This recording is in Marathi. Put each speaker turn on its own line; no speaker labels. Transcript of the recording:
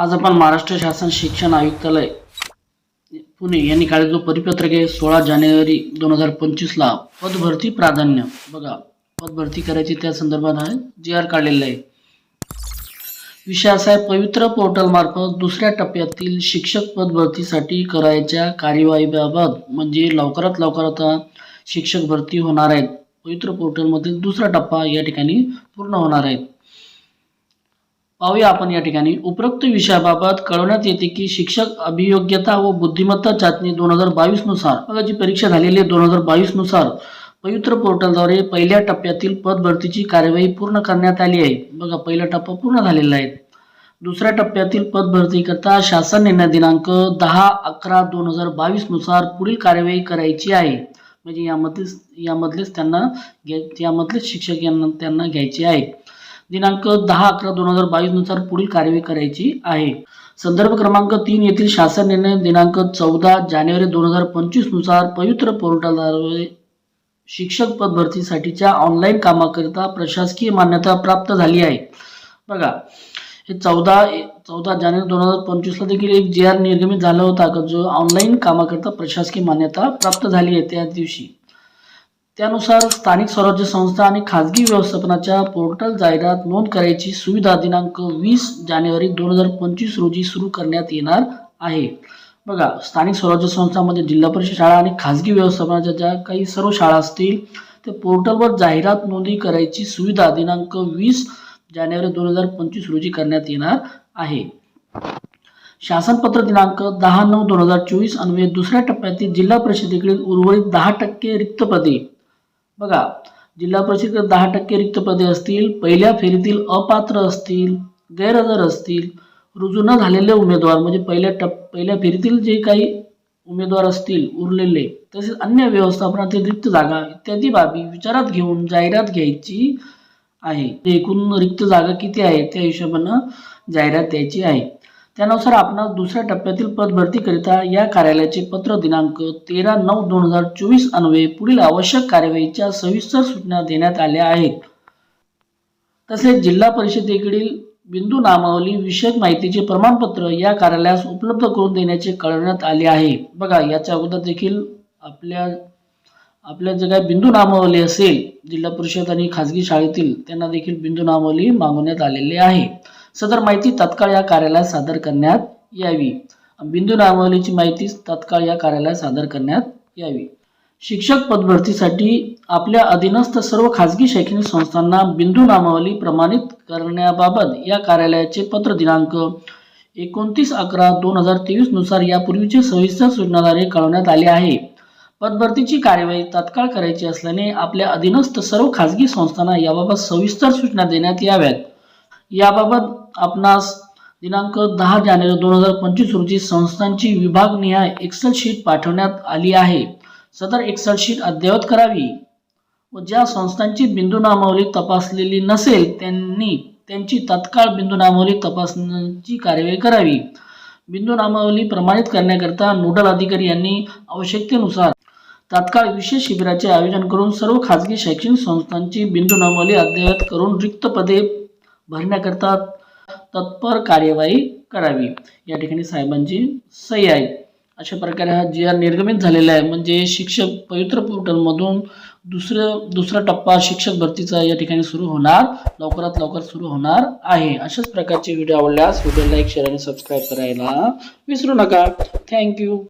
आज आपण महाराष्ट्र शासन शिक्षण आयुक्तालय पुणे यांनी काढलेला जो परिपत्रक आहे सोळा जानेवारी दोन हजार पंचवीसला पदभरती प्राधान्य. बघा पदभरती करायची त्या संदर्भात आहे. जी आर काढलेलं आहे. विषय असा आहे पवित्र पोर्टलमार्फत दुसऱ्या टप्प्यातील शिक्षक पदभरतीसाठी करायच्या कार्यवाहीबाबत म्हणजे लवकरात लवकर आता शिक्षक भरती होणार आहेत. पवित्र पोर्टलमधील दुसरा टप्पा या ठिकाणी पूर्ण होणार आहेत पाहूया आपण या ठिकाणी. उपरोक्त विषयाबाबत कळवण्यात येते की शिक्षक अभियोग्यता व बुद्धिमत्ता चाचणी दोन हजार बावीसनुसार बघा जी परीक्षा झालेली आहे दोन हजार बावीसनुसार पवित्र पोर्टलद्वारे पहिल्या टप्प्यातील पदभरतीची कार्यवाही पूर्ण करण्यात आली आहे. बघा पहिला टप्पा पूर्ण झालेला आहे. दुसऱ्या टप्प्यातील पदभरतीकरता शासन निर्णय दिनांक दहा अकरा दोन हजार बावीसनुसार पुढील कार्यवाही करायची आहे. म्हणजे यामध्येच यामधलेच त्यांना घ्या यामधलेच शिक्षक यांना त्यांना घ्यायचे आहे. दिनांक दहा अकरा दोन हजार बावीसनुसार पुढील कार्यवाही करायची आहे. संदर्भ क्रमांक तीन येथील शासन निर्णय दिनांक चौदा जानेवारी दोन हजार पंचवीसनुसार पवित्र पोर्टलद्वारे शिक्षक पद भरतीसाठीच्या ऑनलाईन कामाकरिता प्रशासकीय मान्यता प्राप्त झाली आहे. बघा हे चौदा चौदा जानेवारी दोन हजार पंचवीसला देखील एक जे आर निर्गमित झाला होता का? जो ऑनलाईन कामाकरिता प्रशासकीय मान्यता प्राप्त झाली आहे त्या दिवशी. त्यानुसार स्थानिक स्वराज्य संस्था आणि खाजगी व्यवस्थापनाच्या पोर्टल जाहिरात नोंद करायची सुविधा दिनांक वीस जानेवारी दोन हजार पंचवीस रोजी सुरू करण्यात येणार आहे. बघा स्थानिक स्वराज्य संस्थांमध्ये जिल्हा परिषद शाळा आणि खाजगी व्यवस्थापनाच्या ज्या काही सर्व शाळा असतील त्या पोर्टलवर जाहिरात नोंदणी करायची सुविधा दिनांक वीस जानेवारी दोन हजार पंचवीस रोजी करण्यात येणार आहे. शासनपत्र दिनांक दहा नऊ दोन हजार चोवीस अन्वये दुसऱ्या टप्प्यातील जिल्हा परिषदेकडील उर्वरित दहा टक्के रिक्त पदे बघा जिल्हा परिषद दहा टक्के रिक्त पदे असतील पहिल्या फेरीतील अपात्र असतील गैरहजर असतील रुजू न झालेले उमेदवार म्हणजे पहिल्या टप पहिल्या फेरीतील जे काही उमेदवार असतील उरलेले तसेच अन्य व्यवस्थापनातील रिक्त जागा इत्यादी बाबी विचारात घेऊन जाहिरात घ्यायची आहे. एकूण रिक्त जागा किती आहे? त्या हिशोबानं जाहिरात द्यायची आहे. त्यानुसार आपणास दुसऱ्या टप्प्यातील पदभरतीकरिता या कार्यालयाचे पत्र दिनांक तेरा नऊ दोन हजार चोवीस अन्वये पुढील आवश्यक कार्यवाहीच्या सविस्तर सूचना देण्यात आल्या आहेत. तसेच जिल्हा परिषदेकडील बिंदू नामावली विषयक माहितीचे प्रमाणपत्र या कार्यालयास उपलब्ध करून देण्याचे कळवण्यात आले आहे. बघा याच्या अगोदर देखील आपल्या आपल्या जे काय बिंदू नामावली असेल जिल्हा परिषद आणि खाजगी शाळेतील त्यांना देखील बिंदू नामावली मागवण्यात आलेली आहे. सदर माहिती तत्काळ या कार्यालयात सादर करण्यात यावी. बिंदू नामावलीची माहिती तत्काळ या कार्यालयात सादर करण्यात यावी. शिक्षक पदभरतीसाठी आपल्या अधीनस्थ सर्व खाजगी शैक्षणिक संस्थांना बिंदू नामावली प्रमाणित करण्याबाबत या कार्यालयाचे पत्र दिनांक एकोणतीस अकरा दोन हजार तेवीसनुसार यापूर्वीचे सविस्तर सूचनाद्वारे कळवण्यात आले आहे. पदभरतीची कार्यवाही तात्काळ करायची असल्याने आपल्या अधीनस्थ सर्व खाजगी संस्थांना याबाबत सविस्तर सूचना देण्यात याव्यात. याबाबत आपणास दिनांक दहा जानेवारी दोन हजार पंचवीस रोजी संस्थांची विभागनिहाय एक्सेल शीट पाठवण्यात आली आहे. सदर एक्सेल शीट अद्ययावत करावी. व ज्या संस्थांची बिंदू नामावली तपासलेली नसेल त्यांनी त्यांची तत्काळ बिंदू नामावली तपासण्याची कार्यवाही करावी. बिंदू नामावली प्रमाणित करण्याकरिता नोडल अधिकारी यांनी आवश्यकतेनुसार तात्काळ विशेष शिबिराचे आयोजन करून सर्व खाजगी शैक्षणिक संस्थांची बिंदू नामावली अद्ययावत करून रिक्त पदे भरण्याकरता तत्पर कार्यवाही करावी. या ठिकाणी साहेबांची सही आहे. अशा प्रकारे हा जी आर निर्गमित झालेला आहे म्हणजे शिक्षक पवित्र पोर्टलमधून दुसरं दुसरा टप्पा शिक्षक भरतीचा या ठिकाणी सुरू होणार लवकरात लवकर सुरू होणार आहे. अशाच प्रकारचे व्हिडिओ आवडल्यास व्हिडिओ लाईक शेअर आणि सबस्क्राईब करायला विसरू नका. थँक्यू